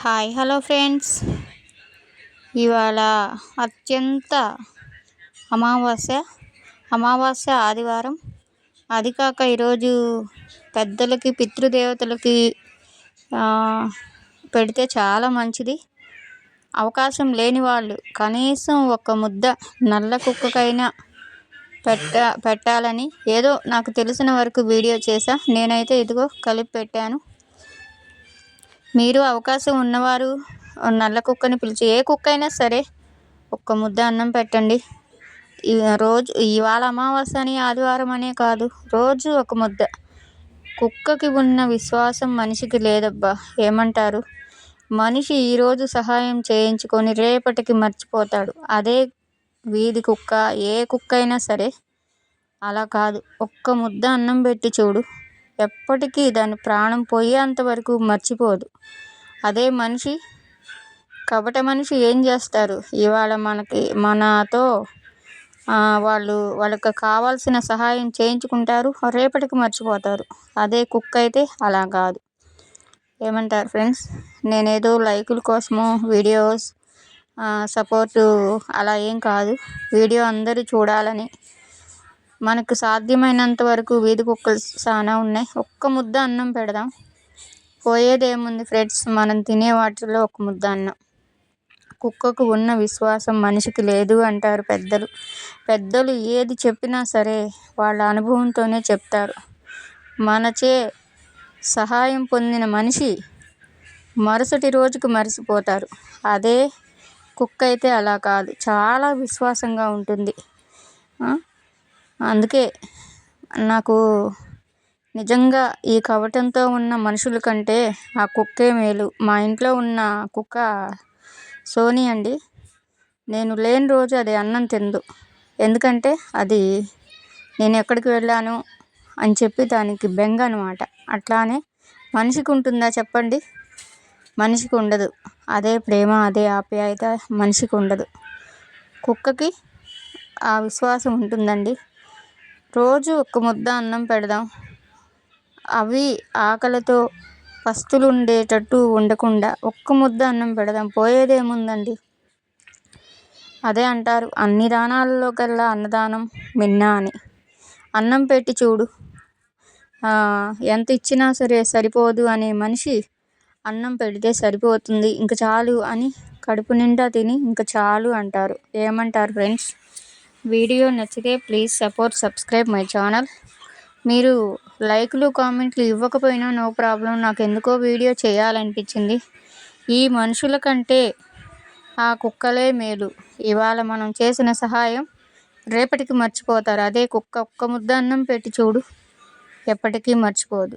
Hi hello friends. ఇవాళ అత్యంత అమావాస్య అమావాస్య ఆదివారం. అది కాక ఈరోజు పెద్దలకి పితృదేవతలకి పెడితే చాలా మంచిది. అవకాశం లేని వాళ్ళు కనీసం ఒక ముద్ద నల్ల కుక్కకైనా పెట్ట పెట్టాలని. ఏదో నాకు తెలిసిన వరకు వీడియో చేసా నేనైతే ఇదిగో కలిపి పెట్టాను. మీరు అవకాశం ఉన్నవారు నల్ల కుక్కని పిలిచి ఏ కుక్క అయినా సరే ఒక్క ముద్ద అన్నం పెట్టండి. రోజు ఇవాళ అమావాస్య అని ఆదివారం అనే కాదు రోజు ఒక ముద్ద. కుక్కకి ఉన్న విశ్వాసం మనిషికి లేదబ్బా ఏమంటారు? మనిషి ఈరోజు సహాయం చేయించుకొని రేపటికి మర్చిపోతాడు. అదే వీధి కుక్క ఏ కుక్క అయినా సరే అలా కాదు ఒక్క ముద్ద అన్నం పెట్టి చూడు. ఎప్పటికీ దాని ప్రాణం పోయేంత వరకు మర్చిపోదు. అదే మనిషి కపట మనిషి ఏం చేస్తారు? ఇవాళ మనకి మనతో వాళ్ళు వాళ్ళకి కావాల్సిన సహాయం చేయించుకుంటారు రేపటికి మర్చిపోతారు. అదే కుక్క అయితే అలా కాదు. ఏమంటారు ఫ్రెండ్స్? నేనేదో లైకుల కోసమో వీడియోస్ సపోర్టు అలా ఏం కాదు. వీడియో అందరూ చూడాలని మనకు సాధ్యమైనంత వరకు వీధి కుక్కలు చాలా ఉన్నాయి. ఒక్క ముద్ద అన్నం పెడదాం. పోయేదేముంది ఫ్రెండ్స్? మనం తినే వాటిలో ఒక ముద్ద అన్నం. కుక్కకు ఉన్న విశ్వాసం మనిషికి లేదు అంటారు పెద్దలు. పెద్దలు ఏది చెప్పినా సరే వాళ్ళ అనుభవంతోనే చెప్తారు. మనచే సహాయం పొందిన మనిషి మరుసటి రోజుకు మరిసిపోతారు. అదే కుక్క అయితే అలా కాదు. చాలా విశ్వాసంగా ఉంటుంది. అందుకే నాకు నిజంగా ఈ కవటంతో ఉన్న మనుషుల కంటే ఆ కుక్కే మేలు. మా ఇంట్లో ఉన్న కుక్క సోనీ అండి. నేను లేని రోజు అది అన్నం తిందు. ఎందుకంటే అది నేను ఎక్కడికి వెళ్ళాను అని చెప్పి దానికి బెంగ అనమాట అట్లానే మనిషికి ఉంటుందా చెప్పండి? మనిషికి ఉండదు. అదే ప్రేమ అదే ఆప్యాయత మనిషికి ఉండదు. కుక్కకి ఆ విశ్వాసం ఉంటుందండి. రోజు ఒక ముద్ద అన్నం పెడదాం. అవి ఆకలితో పస్తులు ఉండేటట్టు ఉండకుండా ఒక్క ముద్ద అన్నం పెడదాం. పోయేదేముందండి? అదే అంటారు. అన్ని దానాలలో కల్లా అన్నదానం మిన్న అని. అన్నం పెట్టి చూడు. ఎంత ఇచ్చినా సరే సరిపోదు అనే మనిషి అన్నం పెడితే సరిపోతుంది. ఇంక చాలు అని కడుపు నిండా తిని ఇంక చాలు అంటారు. ఏమంటారు ఫ్రెండ్స్? వీడియో నచ్చితే please support subscribe my channel. మీరు లైక్లు కామెంట్లు ఇవ్వకపోయినా నో ప్రాబ్లం. నాకు ఎందుకో వీడియో చేయాలనిపించింది. ఈ మనుషుల కంటే ఆ కుక్కలే మేలు. ఇవాళ మనం చేసిన సహాయం రేపటికి మర్చిపోతారు. అదే కుక్క ఒక్క ముద్ద అన్నం పెట్టి చూడు. ఎప్పటికీ మర్చిపోదు.